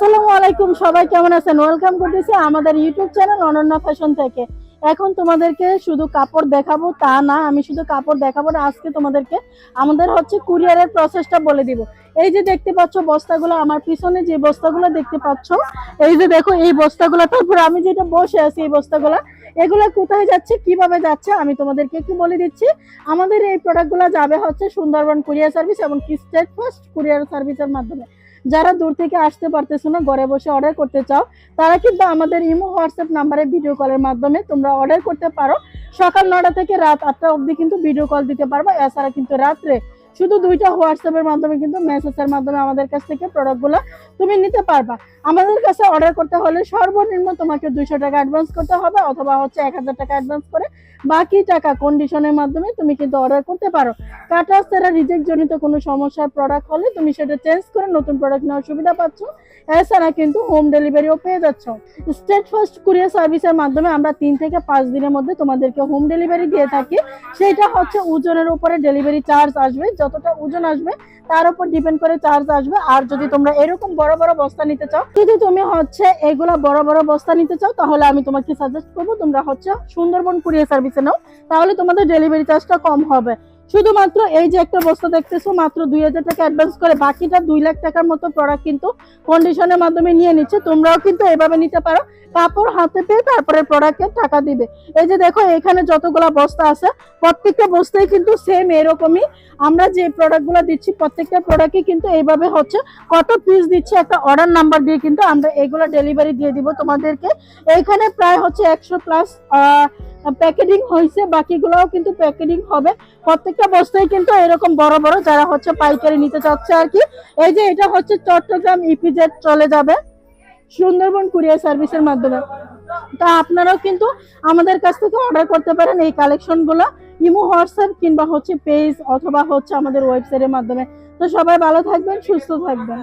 আসসালামু আলাইকুম, সবাই কেমন আছেন? ওয়েলকাম করতেছি আমাদের ইউটিউব চ্যানেল অনন্যা ফ্যাশন থেকে। এখন তোমাদেরকে শুধু কাপড় দেখাবো, তা না, আমি শুধু কাপড় দেখাবো না, আজকে তোমাদেরকে আমাদের হচ্ছে কুরিয়ারের প্রসেসটা বলে দিব। এই যে দেখতে পাচ্ছ বস্তাগুলো, আমার পিছনে যে বস্তাগুলো দেখতে পাচ্ছ, এই যে দেখো, এই বস্তাগুলো, তারপর আমি যেটা বসে আছি এই বস্তাগুলো, এগুলো কোথায় যাচ্ছে, কীভাবে যাচ্ছে, আমি তোমাদেরকে একটু বলে দিচ্ছি। আমাদের এই প্রোডাক্টগুলো যাবে হচ্ছে সুন্দরবন কুরিয়ার সার্ভিস এবং স্টেট ফার্স্ট কুরিয়ার সার্ভিসের মাধ্যমে। যারা দূর থেকে আসতে পারতেছো না, ঘরে বসে অর্ডার করতে চাও, তারা কিন্তু আমাদের ইমো, হোয়াটসঅ্যাপ নাম্বারে ভিডিও কলের মাধ্যমে তোমরা অর্ডার করতে পারো। সকাল নটা থেকে রাত আটটা অবধি কিন্তু ভিডিও কল দিতে পারব। এছাড়া কিন্তু রাত্রে শুধু দুইটা হোয়াটসঅ্যাপের মাধ্যমে কিন্তু মেসেজের মাধ্যমে আমাদের কাছ থেকে প্রোডাক্টগুলো তুমি নিতে পারবা। আমাদের কাছে অর্ডার করতে হলে সর্বনিম্ন তোমাকে দুইশো টাকা অ্যাডভান্স করতে হবে অথবা হচ্ছে এক হাজার টাকা অ্যাডভান্স করে বাকি টাকা কন্ডিশনের মাধ্যমে তুমি কিন্তু অর্ডার করতে পারো। কাটা সেরা রিজেক্ট জনিত কোনো সমস্যার প্রোডাক্ট হলে তুমি সেটা চেঞ্জ করে নতুন প্রোডাক্ট নেওয়ার সুবিধা পাচ্ছ। এছাড়া কিন্তু হোম ডেলিভারিও পেয়ে যাচ্ছ। স্টেট ফার্স্ট কুরিয়ার সার্ভিসের মাধ্যমে আমরা তিন থেকে পাঁচ দিনের মধ্যে তোমাদেরকে হোম ডেলিভারি দিয়ে থাকি। সেটা হচ্ছে ওজনের উপরে ডেলিভারি চার্জ আসবে। যতটা ওজন আসবে, তার উপর ডিপেন্ড করে চার্জ আসবে। আর যদি তোমরা এরকম বড় বড় বস্তা নিতে চাও, যদি তুমি হচ্ছে এগুলো বড় বড় বস্তা নিতে চাও, তাহলে আমি তোমাকে সাজেস্ট করব, তোমরা হচ্ছে সুন্দরবন কুরিয়ার সার্ভিসে নাও, তাহলে তোমাদের ডেলিভারি চার্জটা কম হবে। শুধুমাত্র এই যে একটা বস্তা দেখতেছো, মাত্র দুই হাজার টাকা অ্যাডভান্স করে, বাকিটা দুই লাখ টাকার মতো প্রোডাক্ট কিন্তু কন্ডিশনের মাধ্যমে নিয়ে নিচ্ছে। তোমরাও কিন্তু এভাবে নিতে পারো। কাপড় হাতে পেয়ে তারপরে প্রোডাক্টের টাকা দিবে। এই যে দেখো, এখানে যতগুলা বস্তা আছে, প্রত্যেকটা বস্তায় কিন্তু সেম এরকমই। আমরা যে প্রোডাক্টগুলো দিচ্ছি, প্রত্যেকটা প্রোডাক্টই কিন্তু এইভাবে হচ্ছে। কত পিস দিচ্ছি, একটা অর্ডার নাম্বার দিয়ে কিন্তু আমরা এগুলো ডেলিভারি দিয়ে দিব তোমাদেরকে। এইখানে প্রায় হচ্ছে একশো প্লাস প্যাকেটিং হয়েছে, বাকিগুলোও কিন্তু প্যাকেটিং হবে। প্রত্যেকটা বস্তায় কিন্তু এরকম বড় বড় যারা হচ্ছে পাইকারি নিতে চাচ্ছে আর কি। এই যে এটা হচ্ছে চট্টগ্রাম ইপিজেড চলে যাবে সুন্দরবন কুরিয়ার সার্ভিসের মাধ্যমে। তা আপনারাও কিন্তু আমাদের কাছ থেকে অর্ডার করতে পারেন এই কালেকশনগুলো, ইমো, হোয়াটসঅ্যাপ কিংবা হচ্ছে পেজ অথবা হচ্ছে আমাদের ওয়েবসাইটের মাধ্যমে। তো সবাই ভালো থাকবেন, সুস্থ থাকবেন।